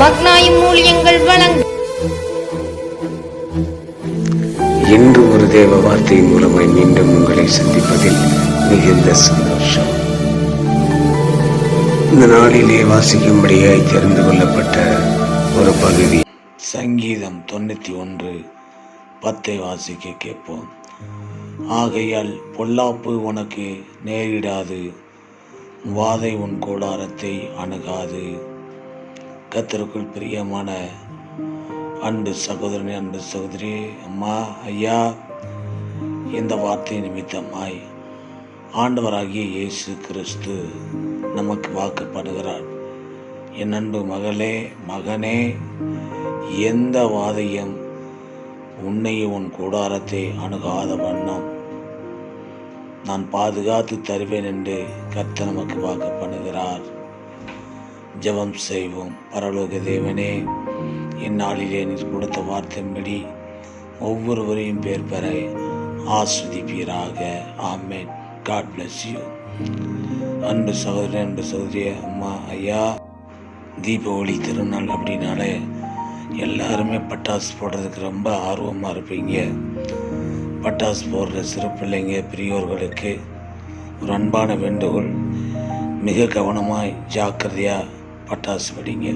மக்னாயும் வழங்கும் இன்று ஒரு தேவ வார்த்தை மூலமாய் மீண்டும் உங்களை சந்திப்பதில் மிகுந்த சந்தோஷம். இந்த நாளிலே வாசிக்கும்படியாய் தெரிந்து கொள்ளப்பட்ட ஒரு பகுதி. சங்கீதம் தொண்ணூத்தி ஒன்று பத்தை வாசிக்க கேட்போம். ஆகையால் பொல்லாப்பு உனக்கு நேரிடாது வாதை உன் கூடாரத்தை அணுகாது. கத்தருக்குள் பிரியமான அன்பு சகோதரனே அன்பு சகோதரி அம்மா ஐயா இந்த வார்த்தை நிமித்தமாய் ஆண்டவராகிய இயேசு கிறிஸ்து நமக்கு வாக்குப்படுகிறார். என் அன்பு மகளே மகனே எந்த வாதையும் உன்னையும் உன் கூடாரத்தை அணுகாத வண்ணம் நான் பாதுகாத்து தருவேன் என்று கர்த்தர் நமக்கு வாக்குப்படுகிறார். ஜெபம் செய்வோம். பரலோக தேவனே இந்நாளிலே நீர் கொடுத்த வார்த்தையின்படி ஒவ்வொருவரையும் பேர் பெற ஆஸ்வதிப்பீராக. ஆமேன். காட் பிளஸ் யூ அன்பு சகோதரன் அன்பு சகோதரிய அம்மா ஐயா தீபாவளி திருநாள் அப்படின்னாலே எல்லாருமே பட்டாசு போடுறதுக்கு ரொம்ப ஆர்வமாக இருப்பீங்க. பட்டாசு போடுற சிறு பிள்ளைங்க பெரியோர்களுக்கு ஒரு அன்பான வேண்டுகோள் மிக கவனமாய் ஜாக்கிரதையாக பட்டாசு வெடிங்க